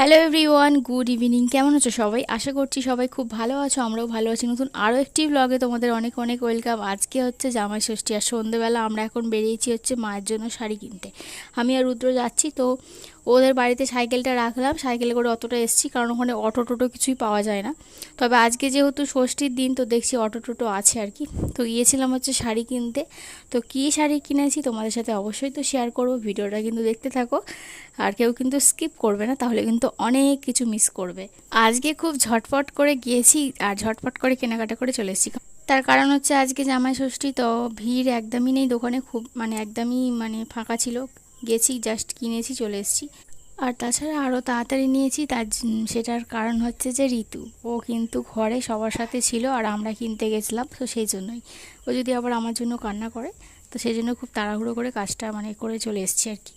Hello everyone good evening কেমন আছো সবাই? আশা করছি সবাই খুব ভালো আছো, আমরাও ভালো আছি। নতুন আরও একটি ব্লগে তোমাদের অনেক অনেক ওয়েলকাম আজকে হচ্ছে জামাই ষষ্ঠী, আর সন্ধেবেলা আমরা এখন বেরিয়েছি হচ্ছে মায়ের জন্য শাড়ি কিনতে। আমি আর রুদ্র যাচ্ছি, তো ওদের বাড়িতে সাইকেলটা রাখলাম, সাইকেলে করে অতটা এসছি কারণ ওখানে অটো টোটো কিছুই পাওয়া যায় না। তবে আজকে যেহেতু ষষ্ঠীর দিন, তো দেখছি অটো টোটো আছে আর কি। তো গিয়েছিলাম হচ্ছে শাড়ি কিনতে। তো কী শাড়ি কিনেছি তোমাদের সাথে অবশ্যই তো শেয়ার করব, ভিডিওটা কিন্তু দেখতে থাকো। আর কেউ কিন্তু স্কিপ করবে না, তাহলে কিন্তু অনেক কিছু মিস করবে। আজকে খুব ঝটপট করে গিয়েছি আর ঝটপট করে কেনাকাটা করে চলে এসেছি। তার কারণ হচ্ছে আজকে জামাই ষষ্ঠী, তো ভিড় একদমই নেই দোকানে, খুব মানে একদমই মানে ফাঁকা ছিল। গেছি জাস্ট কিনেছি, চলে এসেছি। আর তাছাড়া আরও তাড়াতাড়ি নিয়েছি, তার সেটার কারণ হচ্ছে যে ঋতু। ও কিন্তু ঘরে সবার সাথে ছিল আর আমরা কিনতে গেছিলাম, তো সেই জন্যই। ও যদি আবার আমার জন্য কান্না করে, তো সেই জন্য খুব তাড়াহুড়ো করে কাজটা মানে করে চলে এসেছি আর কি।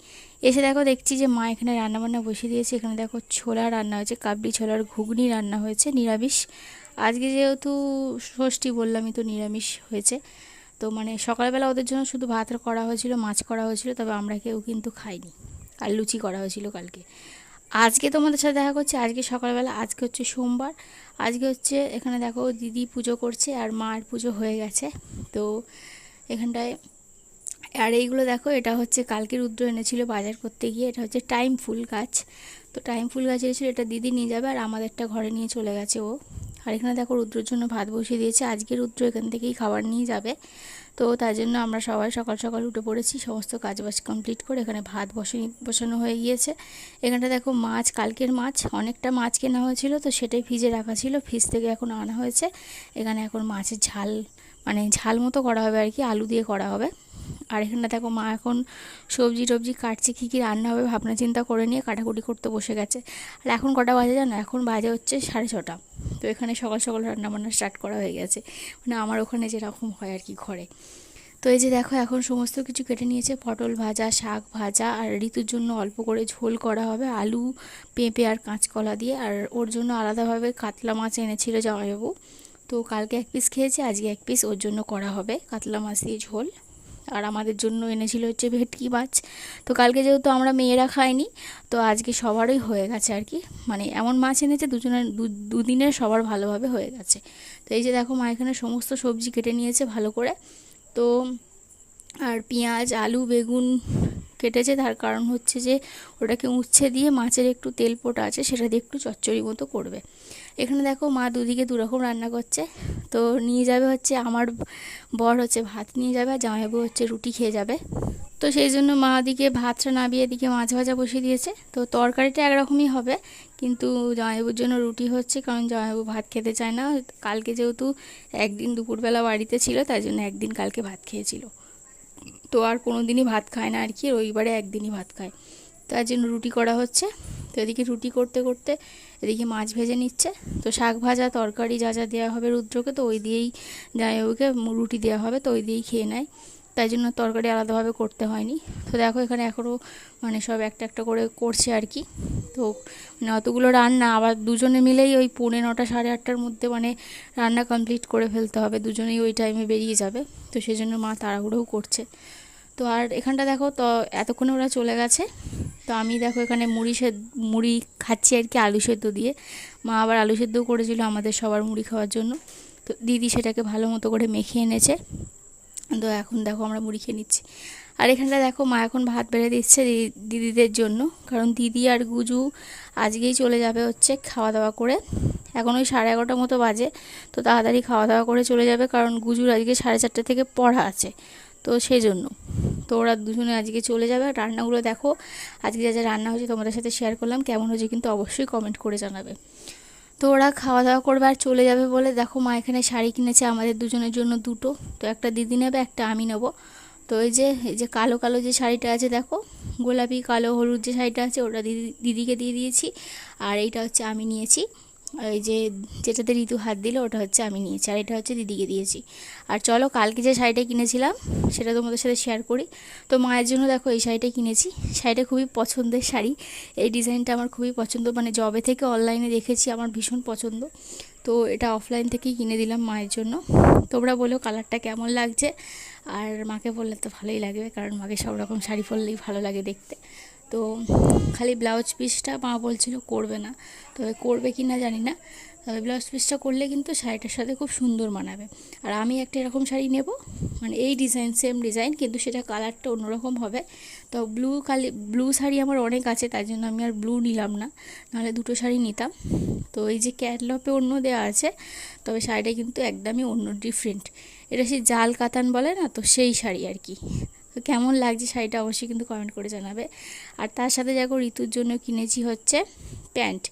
এসে দেখো দেখছি যে মা এখানে রান্নাবান্না বসিয়ে দিয়েছে, এখানে দেখো ছোলা রান্না হয়েছে, কাবলি ছোলার ঘুগনি রান্না হয়েছে, নিরামিষ। আজকে যেহেতু ষষ্ঠী বললামই তো নিরামিষ হয়েছে। তো মানে সকালবেলা ওদের জন্য শুধু ভাত করা হয়েছিল, মাছ করা হয়েছিল, তবে আমরা কেউ কিন্তু খাইনি। আর লুচি করা হয়েছিল কালকে। আজকে তোমাদের সাথে দেখা করছে, আজকে সকালবেলা, আজকে হচ্ছে সোমবার। আজকে হচ্ছে এখানে দেখো দিদি পুজো করছে আর মার পুজো হয়ে গেছে। তো এখানটায়, আর এইগুলো দেখো, এটা হচ্ছে কালকে রুদ্র এনেছিল বাজার করতে গিয়ে, এটা হচ্ছে টাইম ফুল গাছ। তো টাইম ফুল গাছ এনেছিল, এটা দিদি নিয়ে যাবে আর আমাদেরটা ঘরে নিয়ে চলে গেছে ও। আর এখানে দেখো রুদ্রর জন্য ভাত বসিয়ে দিয়েছে। আজকে রুদ্র এখান থেকেই খাবার নিয়ে যাবে। তো তার জন্য আমরা সবাই সকাল সকাল উঠে পড়েছি, সমস্ত কাজবাজ কমপ্লিট করে এখানে ভাত বসে বসানো হয়ে গিয়েছে। এখানটা দেখো মাছ, কালকের মাছ, অনেকটা মাছ কেনা হয়েছিল, তো সেটাই ফ্রিজে রাখা ছিল, ফ্রিজ থেকে এখন আনা হয়েছে। এখানে এখন মাছের ঝাল মানে ঝাল মতো করা হবে আর কি, আলু দিয়ে করা হবে। আর এখানে দেখো মা এখন সবজি টবজি কাটছে, কী কী রান্না হবে ভাবনা চিন্তা করে নিয়ে কাটাকুটি করতে বসে গেছে। আর এখন কটা বাজে জানো? এখন বাজে হচ্ছে সাড়ে ছটা। তো এখানে সকাল সকাল রান্না বান্না স্টার্ট করা হয়ে গেছে। মানে আমার ওখানে যেরকম হয় আর কি ঘরে। তো এই যে দেখো, এখন সমস্ত কিছু কেটে নিয়েছে। পটল ভাজা, শাক ভাজা আর ঋতুর জন্য অল্প করে ঝোল করা হবে আলু, পেঁপে আর কাঁচকলা দিয়ে। আর ওর জন্য আলাদাভাবে কাতলা মাছ এনেছিল জামাইবাবু। তো কালকে এক পিস খেয়েছে, আজকে এক পিস ওর জন্য করা হবে কাতলা মাছ দিয়ে ঝোল। আর আমাদের জন্য এনেছিল হচ্ছে ভেটকি মাছ। তো কালকে যেহেতু আমরা মেয়েরা খাইনি, তো আজকে সবারই হয়ে গেছে আর কি। মানে এমন মাছ এনেছে দুজনের দুদিনের সবার ভালোভাবে হয়ে গেছে। তো এই যে দেখো মা এখানে সমস্ত সবজি কেটে নিয়েছে ভালো করে। তো আর পেঁয়াজ, আলু, বেগুন কেটেছে। তার কারণ হচ্ছে যে ওটাকে উচ্ছে দিয়ে মাছের একটু তেল পোটা আছে, সেটা দিয়ে একটু চচ্চড়ি মতো করবে। এখানে দেখো মা দুদিকে দুরকম রান্না করছে। তো নিয়ে যাবে হচ্ছে আমার বর হচ্ছে ভাত নিয়ে যাবে আর জামাইবাবু হচ্ছে রুটি খেয়ে যাবে। তো সেই জন্য মা দিকে ভাতটা নাবিয়ে দিকে মাছ ভাজা বসিয়ে দিয়েছে। তো তরকারিটা একরকমই হবে, কিন্তু জামাইবাবুর জন্য রুটি হচ্ছে, কারণ জামাইবাবু ভাত খেতে চায় না। কালকে যেহেতু একদিন দুপুরবেলা বাড়িতে ছিল, তাই জন্য একদিন কালকে ভাত খেয়েছিল। তো আর কোনো দিনই ভাত খায় না আর কি, রবিবারে একদিনই ভাত খায়। তার জন্য রুটি করা হচ্ছে। তো এদিকে রুটি করতে করতে এদিকে মাছ ভেজে নিচ্ছে। তো শাক ভাজা, তরকারি যা যা দেওয়া হবে রুদ্রকে, তো ওই দিয়েই ওকে রুটি দেওয়া হবে, তো ওই দিয়েই খেয়ে নেয়। তাই জন্য তরকারি আলাদাভাবে করতে হয়নি। তো দেখো এখানে এখনও মানে সব একটা একটা করে করছে আর কি। তো মানে অতগুলো রান্না, আবার দুজনে মিলেই ওই পৌনে নটা, সাড়ে আটটার মধ্যে মানে রান্না কমপ্লিট করে ফেলতে হবে। দুজনেই ওই টাইমে বেরিয়ে যাবে। তো সেই জন্য মা তাড়াহুড়োও করছে। তো আর এখানটা দেখো, তো এতক্ষণে ওরা চলে গেছে। তো আমি দেখো এখানে মুড়ি সে মুড়ি খাচ্ছি আর কি আলু সেদ্ধ দিয়ে। মা আবার আলু সেদ্ধও করেছিল আমাদের সবার মুড়ি খাওয়ার জন্য। তো দিদি সেটাকে ভালো মতো করে মেখে এনেছে। তো এখন দেখো আমরা মুড়ি খেয়ে নিচ্ছি। আর এখানটা দেখো, মা এখন ভাত বেড়ে দিচ্ছে দিদিদের জন্য। কারণ দিদি আর গুজু আজকেই চলে যাবে হচ্ছে খাওয়া দাওয়া করে। এখন ওই সাড়ে এগারোটার মতো বাজে। তো তাড়াতাড়ি খাওয়া দাওয়া করে চলে যাবে। কারণ গুজুর আজকে সাড়ে চারটে থেকে পড়া আছে। তো সেই জন্য তো ওরা দুজনে আজকে চলে যাবে। আর রান্নাগুলো দেখো, আজকে যা যা রান্না হয়েছে তোমাদের সাথে শেয়ার করলাম। কেমন হয়েছে কিন্তু অবশ্যই কমেন্ট করে জানাবে। তো ওরা খাওয়া দাওয়া করবে আর চলে যাবে বলে দেখো মা এখানে শাড়ি কিনেছে আমাদের দুজনের জন্য দুটো। তো একটা দিদি নেবে, একটা আমি নেব। তো এই যে এই যে কালো কালো যে শাড়িটা আছে দেখো, গোলাপি, কালো, হলুদ যে শাড়িটা আছে ওটা দিদি, দিদিকে দিয়ে দিয়েছি। আর এইটা হচ্ছে আমি নিয়েছি। এই যে যেটাতে ঋতু হাত দিল, ওটা হচ্ছে আমি নিয়েছি। আর এটা হচ্ছে দিদিকে দিয়েছি। আর চলো, কালকে যে শাড়িটা কিনেছিলাম, সেটা তোমাদের সাথে শেয়ার করি। তো মায়ের জন্য দেখো, এই শাড়িটা কিনেছি। শাড়িটা খুবই পছন্দের শাড়ি। এই ডিজাইনটা আমার খুবই পছন্দ। মানে জবে থেকে অনলাইনে দেখেছি, আমার ভীষণ পছন্দ। তো এটা অফলাইন থেকেই কিনে দিলাম মায়ের জন্য। তোমরা বলো কালারটা কেমন লাগছে? আর মাকে বললে তো ভালোই লাগবে, কারণ মাকে সব রকম শাড়ি পরলেই ভালো লাগে দেখতে। তো খালি ব্লাউজ পিসটা মা বলছিল করবে না। তবে করবে কি না জানি না। তবে ব্লাউজ পিসটা করলে কিন্তু শাড়িটার সাথে খুব সুন্দর মানাবে। আর আমি একটা এরকম শাড়ি নেব মানে এই ডিজাইন সেম ডিজাইন কিন্তু সেটা কালারটা অন্যরকম হবে। তো ব্লু কালি ব্লু শাড়ি আমার অনেক আছে, তাই জন্য আমি আর ব্লু নিলাম না। নাহলে দুটো শাড়ি নিতাম। তো এই যে ক্যাটলপে অন্য দেওয়া আছে তবে শাড়িটা কিন্তু একদমই অন্য ডিফারেন্ট এটা সেই জাল কাতান বলে না? তো সেই শাড়ি আর কি। তো কেমন লাগছে শাড়িটা অবশ্যই কিন্তু কমেন্ট করে জানাবে। আর তার সাথে দেখো ঋতুর জন্য কিনেছি হচ্ছে প্যান্ট।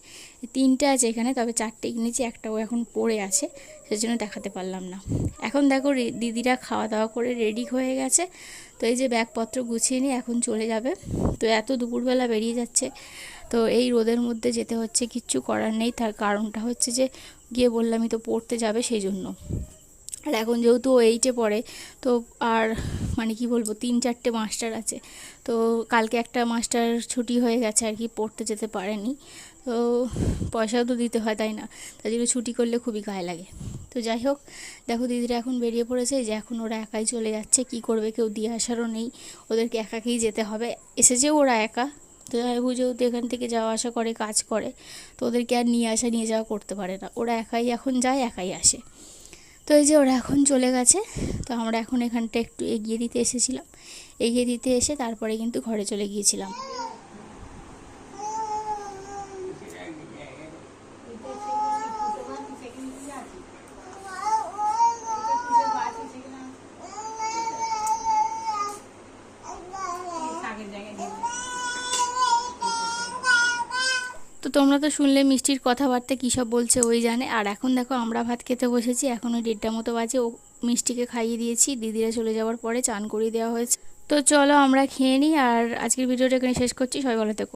তিনটে আছে এখানে, তবে চারটে কিনেছি, একটাও এখন পড়ে আছে, সেজন্য দেখাতে পারলাম না। এখন দেখো দিদিরা খাওয়া দাওয়া করে রেডি হয়ে গেছে। তো এই যে ব্যাগপত্র গুছিয়ে নিয়ে এখন চলে যাবে। তো এত দুপুরবেলা বেরিয়ে যাচ্ছে। তো এই রোদের মধ্যে যেতে হচ্ছে, কিচ্ছু করার নেই। তার কারণটা হচ্ছে যে, গিয়ে বললামই তো পড়তে যাবে সেই জন্য আর এখন যেহেতু এইটে পড়ে, তো আর মানে কি বলব, তিন চারটে মাস্টার আছে। তো কালকে একটা মাস্টার ছুটি হয়ে গেছে আর কি, পড়তে যেতে পারেনি। তো পয়সাও তো দিতে হয়, তাই না? তাই জন্য ছুটি করলে খুবই গায়ে লাগে। তো যাই হোক, দেখো দিদিরা এখন বেরিয়ে পড়েছে। যে এখন ওরা একাই চলে যাচ্ছে, কি করবে কেউ দিয়ে আসারও নেই। ওদেরকে একাকেই যেতে হবে। এসেছে ওরা একা। তো জামাইবাবু যেহেতু এখান থেকে যাওয়া আসা করে, কাজ করে। তো ওদেরকে আর নিয়ে আসা, নিয়ে যাওয়া করতে পারে না। ওরা একাই এখন যায়, একাই আসে। তো এই যে ওরা এখন চলে গেছে, তো আমরা এখন এখানটা একটু এগিয়ে দিতে এসেছিলাম। এগিয়ে দিতে এসে তারপরে কিন্তু ঘরে চলে গিয়েছিলাম। তো তোমরা তো শুনলে মিষ্টির কথাবার্তা কী সব বলছে ওই জানে। আর এখন দেখো আমরা ভাত খেতে বসেছি, এখন ওই দেড়টা মতো বাজে, ও মিষ্টিকে খাইয়ে দিয়েছি, দিদিরা চলে যাওয়ার পরে চান করিয়ে দেওয়া হয়েছে। তো চলো আমরা খেয়ে নিই, আর আজকের ভিডিওটা এখানে শেষ করছি, সবাই ভালো থেকো।